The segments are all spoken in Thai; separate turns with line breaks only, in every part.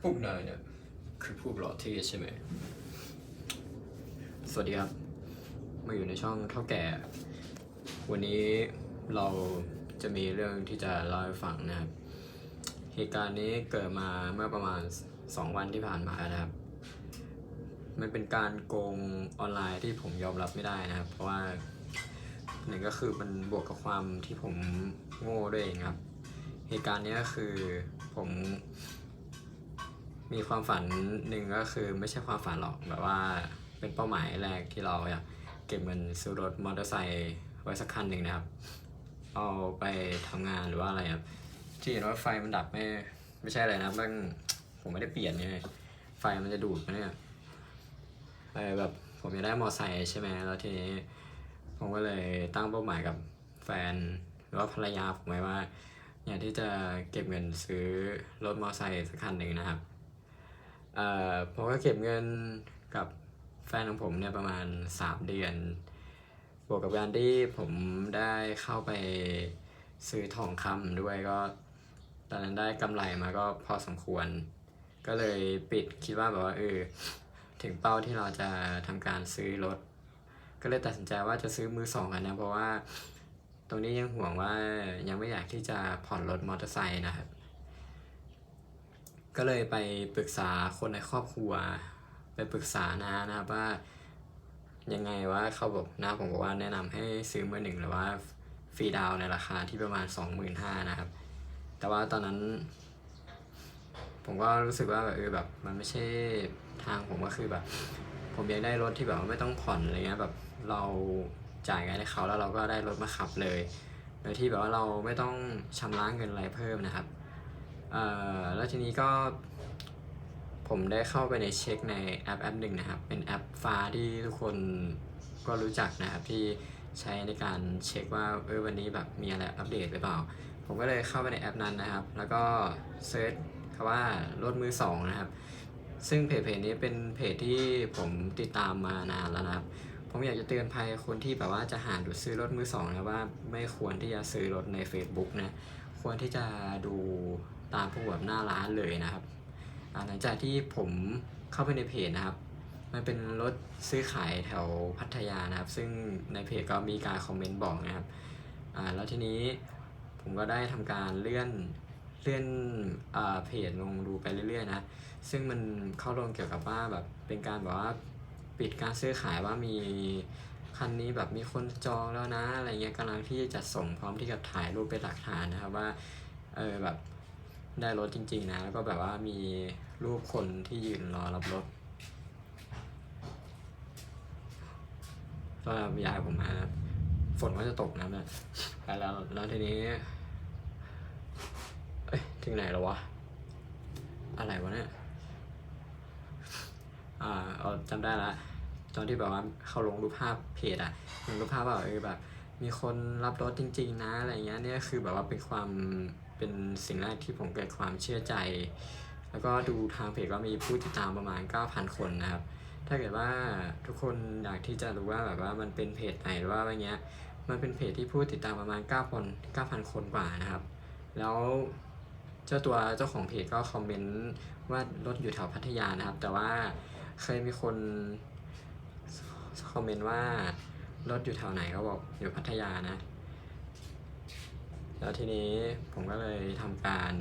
พวกนายเนี่ยคือพวกหล่อเท่ใช่ไหม สวัสดีครับ มาอยู่ในช่องเท่าแก่ วันนี้เราจะมีเรื่องที่จะเล่าให้ฟังนะครับ เหตุการณ์นี้เกิดมาเมื่อประมาณ 2 วันที่ผ่านมานะครับ มันเป็นการโกงออนไลน์ที่ผมยอมรับไม่ได้นะครับ เพราะว่าหนึ่งก็คือมันบวกกับความที่ผมโง่ด้วยเองครับ เหตุการณ์นี้ยคือผม มีความฝันหนึ่งก็คือไม่ใช่ความฝันหรอกแบบว่าเป็นเป้าหมายแรกที่เราอยากเก็บเงินซื้อรถมอเตอร์ไซค์ไว้สักคันหนึ่งนะครับ เอาไปทำงานหรือว่าอะไรครับที่เห็นว่าไฟมันดับไม่ไม่ใช่อะไรนะมันผมไม่ได้เปลี่ยนไงไฟมันจะดูดมาเนี่ยเออแบบผมอยากได้มอเตอร์ไซค์ใช่ไหมแล้วทีนี้ผมก็เลยตั้งเป้าหมายกับแฟนหรือว่าภรรยาผมไว้ว่าอยากที่จะเก็บเงินซื้อรถมอเตอร์ไซค์สักคันหนึ่งนะครับ เอ่อผมก็เก็บเงินกับแฟนของผมเนี่ยประมาณ 3 เดือน บวกกับการที่ผมได้เข้าไปซื้อทองคำด้วยก็ ตอนนั้นได้กำไรมาก็พอสมควร ก็เลยปิดคิดว่าแบบว่าเออถึงเป้าที่เราจะทำการซื้อรถ ก็เลยตัดสินใจว่าจะซื้อมือสองกันนะเพราะว่าตรงนี้ยังห่วงว่ายังไม่อยากที่จะผ่อนรถมอเตอร์ไซค์นะครับ ก็เลยไปปรึกษาคนในครอบครัว ไปปรึกษานานะครับว่ายังไงว่าเขาบอกนาผมบอกว่าแนะนำให้ซื้อมือหนึ่งหรือว่าฟรีดาวในราคาที่ประมาณสองหมื่นห้านะครับ แต่ว่าตอนนั้น ผมก็รู้สึกว่าแบบเออแบบมันไม่ใช่ทางผมก็คือแบบ ผมอยากได้รถที่แบบไม่ต้องผ่อนอะไรเงี้ยแบบเราจ่ายเงินให้เขาแล้วเราก็ได้รถมาขับเลย โดยที่แบบว่าเราไม่ต้องชำระเงินอะไรเพิ่มนะครับ แล้วทีนี้ก็ผมได้เข้าไปในเช็คในแอปแอปหนึ่งนะครับ เป็นแอปฟ้าที่ทุกคนก็รู้จักนะครับที่ใช้ในการเช็คว่าเออวันนี้แบบมีอะไรอัปเดตหรือเปล่า ผมก็เลยเข้าไปในแอปนั้นนะครับ แล้วก็เซิร์ชคำว่ารถมือสองนะครับ ซึ่งเพจเพจนี้เป็นเพจที่ผมติดตามมานานแล้วนะครับ ผมอยากจะเตือนภัยคนที่แบบว่าจะหาดูซื้อรถมือสองนะว่าไม่ควรที่จะซื้อรถใน Facebook นะ ควรที่จะดู ตามพวกแบบหน้าร้านเลยนะครับหลังจากที่ผมเข้าไปในเพจนะครับ มันเป็นรถซื้อขายแถวพัทยานะครับ ซึ่งในเพจก็มีการคอมเมนต์บอกนะครับอ่าแล้วทีนี้ผมก็ได้ทำการเลื่อนเลื่อนอ่าเพจลงดูไปเรื่อยๆนะซึ่งมันเข้าลงเกี่ยวกับว่าแบบเป็นการแบบว่าปิดการซื้อขายว่ามีคันนี้แบบมีคนจองแล้วนะอะไรเงี้ยกำลังที่จะส่งพร้อมที่จะถ่ายรูปเป็นหลักฐานนะครับว่าเออแบบ ได้รถจริง ๆ นะ แล้วก็แบบว่ามีรูปคนที่ยืนรอรับรถก็ยายผมมา ฝนก็จะตกนะเนี่ยไปแล้วแล้วทีนี้ เอ้ยถึงไหนแล้ววะ อะไรวะเนี่ย อ่าเอาจำได้ละตอนที่แบบว่าเขาลงรูปภาพเพจอะลงรูปภาพว่าเออแบบ มีคนรับรถจริง ๆ นะอะไรเงี้ยเนี่ยคือแบบว่าเป็นความ เป็นสิ่งแรกที่ผมเกิดความเชื่อใจ แล้วก็ดูทางเพจก็มีผู้ติดตามประมาณ 9,000 คนนะครับ ถ้าเกิดว่าทุกคนอยากที่จะรู้ว่าแบบว่ามันเป็นเพจไหนหรือว่าอะไรเงี้ย มันเป็นเพจที่ผู้ติดตามประมาณ9คน9,000 คนกว่านะครับ แล้วเจ้าตัวเจ้าของเพจก็คอมเมนต์ว่ารถอยู่แถวพัทยานะครับ แต่ว่าเคยมีคนคอมเมนต์ว่ารถอยู่แถวไหนเขาบอกอยู่พัทยานะ แล้วทีนี้ผมก็เลยทำการ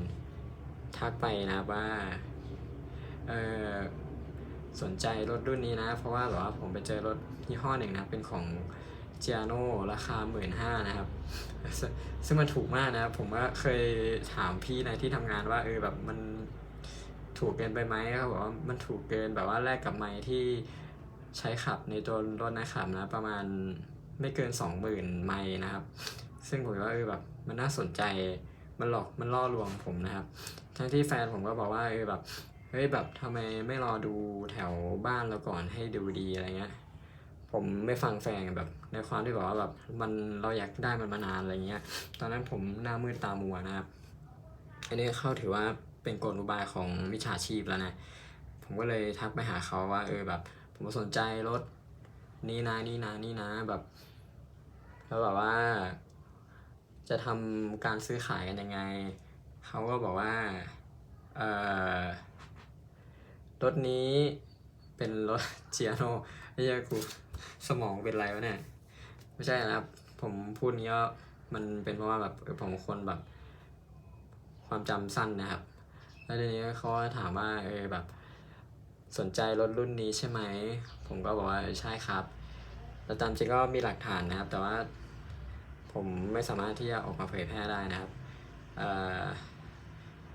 ทักไปนะครับว่าเออสนใจรถรุ่นนี้นะ เพราะว่าแบบว่าผมไปเจอรถยี่ห้อหนึ่งนะเป็นของเจียโนราคาหมื่นห้านะครับ ซึ่งมันถูกมากนะผมว่าเคยถามพี่ในที่ทำงานว่าเออแบบมันถูกเกินไปไหมเขาบอกว่ามันถูกเกินแบบว่าแลกกับไม้ที่ใช้ขับในตัวรถนะครับนะประมาณไม่เกินสองหมื่นไม้นะครับ ซึ่งผมว่าเออแบบ มันน่าสนใจมันหลอกมันล่อลวงผมนะครับ ทั้งที่แฟนผมก็บอกว่าเออแบบเฮ้ยแบบทำไมไม่รอดูแถวบ้านเราก่อนให้ดูดีอะไรเงี้ยผมไม่ฟังแฟนแบบ ในความที่บอกว่าแบบมันเราอยากได้มันมานานอะไรเงี้ย ตอนนั้นผมหน้ามืดตามัวนะครับ อันนี้เข้าถือว่าเป็นกลอุบายของวิชาชีพแล้วนะ ผมก็เลยทักไปหาเขาว่า เออแบบ ผมสนใจรถนี่นะนี่นะนี่นะแบบแล้วแบบว่า จะทำการซื้อขายกันยังไง เขาก็บอกว่าเออรถนี้เป็นรถเจียโนไม่ใช่กูสมองเป็นไรวะเนี่ยไม่ใช่นะครับ ผมพูดนี้ก็มันเป็นเพราะว่าแบบผมคนแบบ ความจำสั้นนะครับ แล้วทีนี้เขาก็ถามว่าเออแบบสนใจรถรุ่นนี้ใช่ไหม ผมก็บอกว่าใช่ครับ แล้วตามจริงก็มีหลักฐานนะครับ แต่ว่า ผมไม่สามารถที่จะออกมาเผยแพร่ได้นะครับ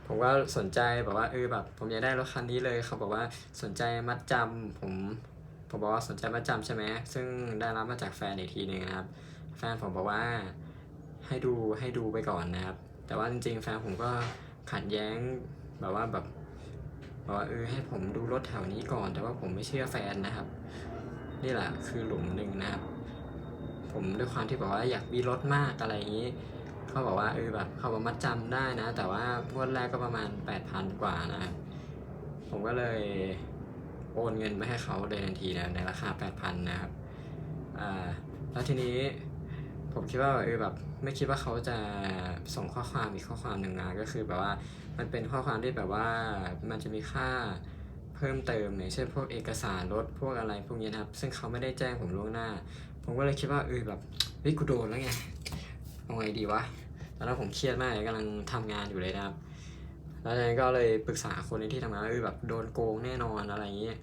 ผมก็สนใจแบบว่าเออแบบผมอยากได้รถคันนี้เลยเขาบอกว่าสนใจมัดจำผมผมบอกว่าสนใจมัดจำใช่ไหมซึ่งได้รับมาจากแฟนอีกทีหนึ่งนะครับ แฟนผมบอกว่าให้ดูให้ดูไปก่อนนะครับ แต่ว่าจริงๆ แฟนผมก็ขัดแย้งแบบว่าแบบบอกว่าเออให้ผมดูรถแถวนี้ก่อน แต่ว่าผมไม่เชื่อแฟนนะครับ นี่แหละคือหลุมหนึ่งนะครับ ผมด้วยความที่บอกว่าอยากมีรถมากอะไรอย่างนี้เขาบอกว่าเออแบบเขาบอกมัดจำได้นะ แต่ว่างวดแรกก็ประมาณ8,000กว่านะผมก็เลยโอนเงินไปให้เขาเลยทันทีนะในราคา8,000นะครับอ่าแล้วทีนี้ผมคิดว่าเออแบบไม่คิดว่าเขาจะส่งข้อความอีกข้อความหนึ่งมาก็คือแบบว่ามันเป็นข้อความที่แบบว่ามันจะมีค่าเพิ่มเติมอย่างเช่นพวกเอกสารรถพวกอะไรพวกนี้นะครับ ซึ่งเขาไม่ได้แจ้งผมล่วงหน้า ผมก็เลยคิดว่าเออแบบเฮ้ยกูโดนแล้วไงเอาไงดีวะตอนนั้นผมเครียดมากเลยกำลังทำงานอยู่เลยนะครับ แล้วนั้นก็เลยปรึกษาคนในที่ทำงานเออแบบโดนโกงแน่นอนอะไรอย่างนี้ย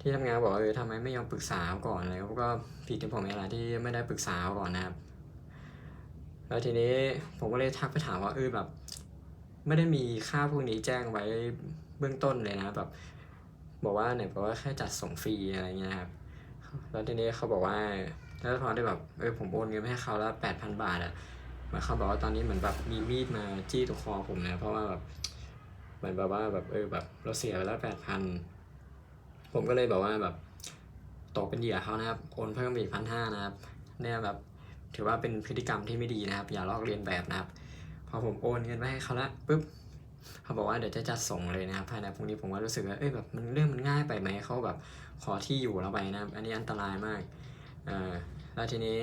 ที่ทำงานบอกเออทำไมไม่ยอมปรึกษาก่อนอะไรก็ผิดที่ผมเองแหละที่ไม่ได้ปรึกษาก่อนนะครับ แล้วทีนี้ผมก็เลยทักไปถามว่าเออแบบ ไม่ได้มีค่าพวกนี้แจ้งไว้เบื้องต้นเลยนะแบบ บอกว่าเนี่ยบอกว่าแค่จัดส่งฟรีอะไรเงี้ยครับ แล้วทีนี้เขาบอกว่าแล้วพอได้แบบเออผมโอนเงินไปให้เขาแล้วแปดพันบาทอะมือนเขาบอกว่าตอนนี้เหมือนแบบมีมีดมาจี้ตรงคอผมนะเพราะว่าแบบเหมือนแบบว่าแบบเออแบบเราเสียไปแล้วแปดพันผมก็เลยบอกว่าแบบตกเป็นเหยื่อเขานะครับโอนเพิ่มไปอีกพันห้านะครับเนี่ยแบบถือว่าเป็นพฤติกรรมที่ไม่ดีนะครับ อย่าลอกเลียนแบบนะครับ พอผมโอนเงินไปให้เขาละปุ๊บ เขาบอกว่าเดี๋ยวจะจัดส่งเลยนะครับภายในพรุ่งนี้ผมก็รู้สึกว่าเอ้ยแบบมันเรื่องมันง่ายไปไหมเขาแบบขอที่อยู่เราไปนะครับอันนี้อันตรายมากเออแล้วทีนี้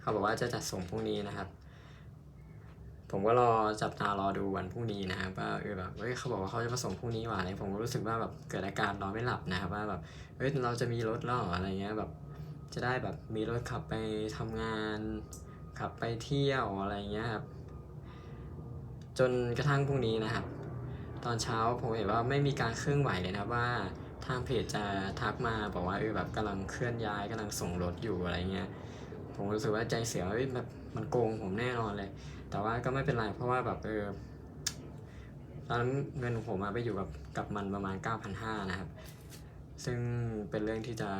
เขาบอกว่าจะจัดส่งพรุ่งนี้นะครับ ผมก็รอจับตารอดูวันพรุ่งนี้นะครับว่าเออแบบเฮ้ยเขาบอกว่าเขาจะมาส่งพรุ่งนี้ว่ะอะไรผมก็รู้สึกว่าแบบเกิดอาการนอนไม่หลับนะครับว่าแบบเฮ้ยเราจะมีรถล้วเหรออะไรเงี้ยแบบจะได้แบบมีรถขับไปทำงานขับไปเที่ยวอะไรเงี้ยครับ จนกระทั่งพรุ่งนี้นะครับ ตอนเช้าผมเห็นว่าไม่มีการเคลื่อนไหวเลยนะว่าทางเพจจะทักมาบอกว่าเออแบบกำลังเคลื่อนย้ายกำลังส่งรถอยู่อะไรเงี้ยผมรู้สึกว่าใจเสียว่าเอ้ยแบบมันโกงผมแน่นอนเลย แต่ว่าก็ไม่เป็นไรเพราะว่าแบบเออตอนนั้นเงินผมมาไปอยู่กับกับมันประมาณ 9,500นะครับ ซึ่งเป็นเรื่องที่จะ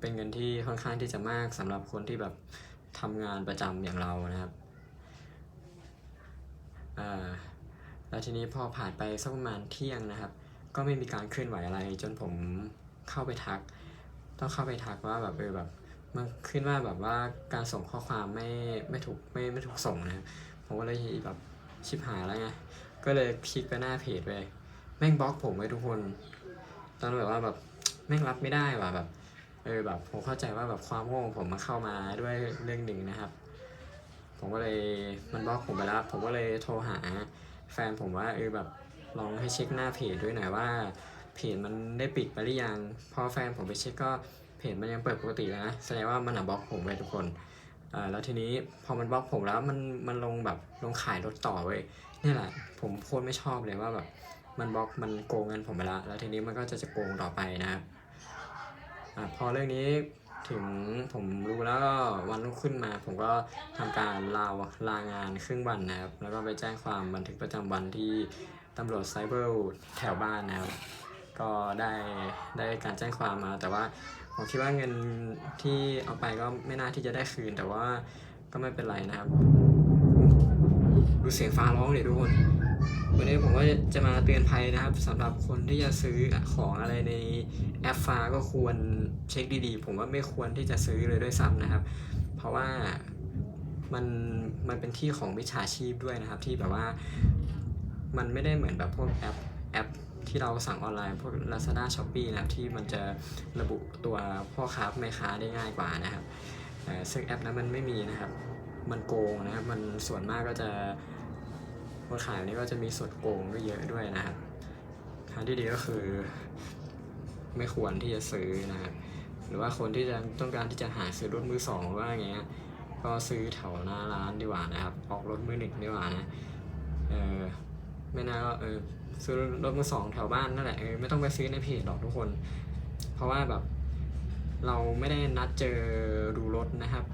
เป็นเงินที่ค่อนข้างที่จะมากสำหรับคนที่แบบทำงานประจำอย่างเรานะครับ แล้วทีนี้พอผ่านไปสักประมาณเที่ยงนะครับ ก็ไม่มีการเคลื่อนไหวอะไร จนผมเข้าไปทัก ต้องเข้าไปทักว่าแบบเออแบบมันขึ้นว่าแบบว่าการส่งข้อความไม่ไม่ถูกไม่ไม่ถูกส่งนะครับผมก็เลยแบบชิบหายแล้วไงก็เลยคลิกไปหน้าเพจไปแม่งบล็อกผมไว้ทุกคนตอนนั้นแบบว่าแบบแม่งรับไม่ได้ว่ะแบบเออแบบผมเข้าใจว่าแบบความโง่ของผมมาเข้ามาด้วยเรื่องหนึ่งนะครับ ผมก็เลยมันบล็อกผมไปแล้ว ผมก็เลยโทรหาแฟนผมว่าเออแบบลองให้เช็คหน้าเพจด้วยหน่อยว่าเพจมันได้ปิดไปหรือยัง พอแฟนผมไปเช็คก็เพจมันยังเปิดปกติแล้วนะแสดงว่ามันบล็อกผมไปทุกคนอ่าแล้วทีนี้พอมันบล็อกผมแล้วมันมันลงแบบลงขายรถต่อเว้ยนี่แหละ ผมโคตรไม่ชอบเลยว่าแบบมันบล็อกมันโกงเงินผมไปแล้วแล้วทีนี้มันก็จะจะโกงต่อไปนะครับอ่าพอเรื่องนี้ ถึงผมรู้แล้วก็วันรุ่งขึ้นมา ผมก็ทำการลาลางานครึ่งวันนะครับ แล้วก็ไปแจ้งความบันทึกประจำวันที่ตำรวจไซเบอร์แถวบ้านนะครับก็ได้ได้การแจ้งความมา แต่ว่าผมคิดว่าเงินที่เอาไปก็ไม่น่าที่จะได้คืน แต่ว่าก็ไม่เป็นไรนะครับ ดูเสียงฟ้าร้องเลยทุกคน วันนี้ผมก็จะมาเตือนภัยนะครับสำหรับคนที่จะซื้อของอะไรในแอปฟ้าก็ควรเช็คดีๆ ผมว่าไม่ควรที่จะซื้อเลยด้วยซ้ำนะครับ เพราะว่ามันมันเป็นที่ของมิจฉาชีพด้วยนะครับ ที่แบบว่ามันไม่ได้เหมือนแบบพวกแอปแอปที่เราสั่งออนไลน์พวก Lazada s h o p e e นะครับที่มันจะระบุตัวพ่อค้าแม่ค้าได้ง่ายกว่านะครับซึ่งแอปนั้นมันไม่มีนะครับ มันโกงนะครับ มันส่วนมากก็จะ คนขายนี่ก็จะมีส่วนโกงก็เยอะด้วยนะครับครับางที่ดีก็คือ ไม่ควรที่จะซื้อนะครับหรือว่าคนที่จะต้องการที่จะหาซื้อรถมือสองหรือว่าอย่างเงี้ยก็ซื้อแถวหน้าร้านดีกว่านะครับ ออกรถมือหนึ่งดีกว่านะเออไม่น่าก็เออซื้อรถมือสองแถวบ้านนั่นแหละเออไม่ต้องไปซื้อในเพจหรอกทุกคน เพราะว่าแบบเราไม่ได้นัดเจอดูรถนะครับ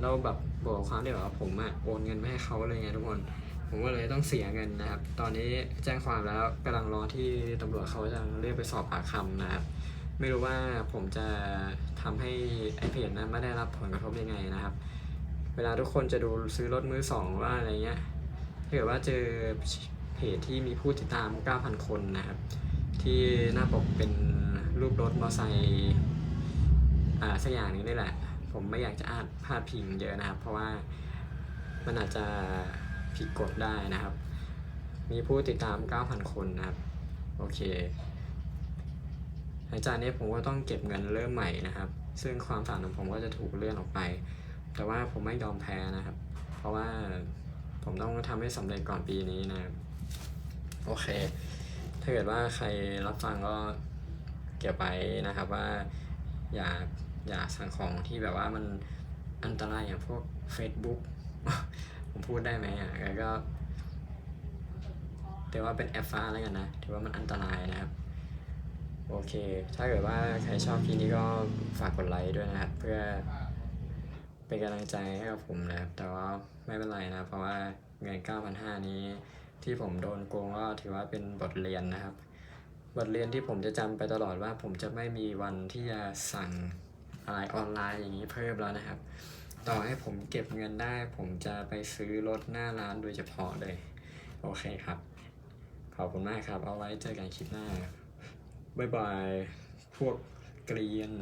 เราแบบบอกความที่แบบว่าผมอะโอนเงินไปให้เขาเลยไงทุกคน ผมก็เลยต้องเสียเงินนะครับ ตอนนี้แจ้งความแล้วกำลังรอที่ตำรวจเขาจะเรียกไปสอบปากคำนะครับ ไม่รู้ว่าผมจะทำให้ไอเพจนั้นไม่ได้รับผลกระทบยังไงนะครับ เวลาทุกคนจะดูซื้อรถมือสองว่าอะไรเงี้ยถ้าเกิดว่าเจอเพจที่มีผู้ติดตาม 9,000 คนนะครับ ที่หน้าปกเป็นรูปรถมอเตอร์ไซค์อ่าสักอย่างนึงนี่แหละ ผมไม่อยากจะอาจพาดพิงเยอะนะครับ เพราะว่ามันอาจจะ ผิดกฎได้นะครับ มีผู้ติดตาม 9,000 คนนะครับ โอเคหลังจากนี้ผมก็ต้องเก็บเงินเริ่มใหม่นะครับ ซึ่งความฝันของผมก็จะถูกเลื่อนออกไป แต่ว่าผมไม่ยอมแพ้นะครับ เพราะว่าผมต้องทำให้สำเร็จก่อนปีนี้นะครับ โอเค ถ้าเกิดว่าใครรับฟังก็เก็บไปนะครับว่าอย่าอย่าสั่งของที่แบบว่ามันอันตรายอย่างพวก Facebook ผมพูดได้ไหมอะแล้วก็แต่ว่าเป็นแอปฟ้าแล้วกันนะ ถือว่ามันอันตรายนะครับ โอเค ถ้าเกิดว่าใครชอบคลิปนี้ก็ฝากกดไลค์ด้วยนะครับ เพื่อเป็นกำลังใจให้กับผมนะครับ แต่ว่าไม่เป็นไรนะ เพราะว่าเงิน 9,500 นี้ที่ผมโดนโกงก็ถือว่าเป็นบทเรียนนะครับ บทเรียนที่ผมจะจำไปตลอดว่าผมจะไม่มีวันที่จะสั่งอะไรออนไลน์อย่างนี้เพิ่มแล้วนะครับ ต่อให้ผมเก็บเงินได้ ผมจะไปซื้อรถหน้าร้านโดยเฉพาะเลย โอเคครับ ขอบคุณมากครับ เอาไว้เจอกันคลิปหน้า บ๊ายบาย พวกเกลียน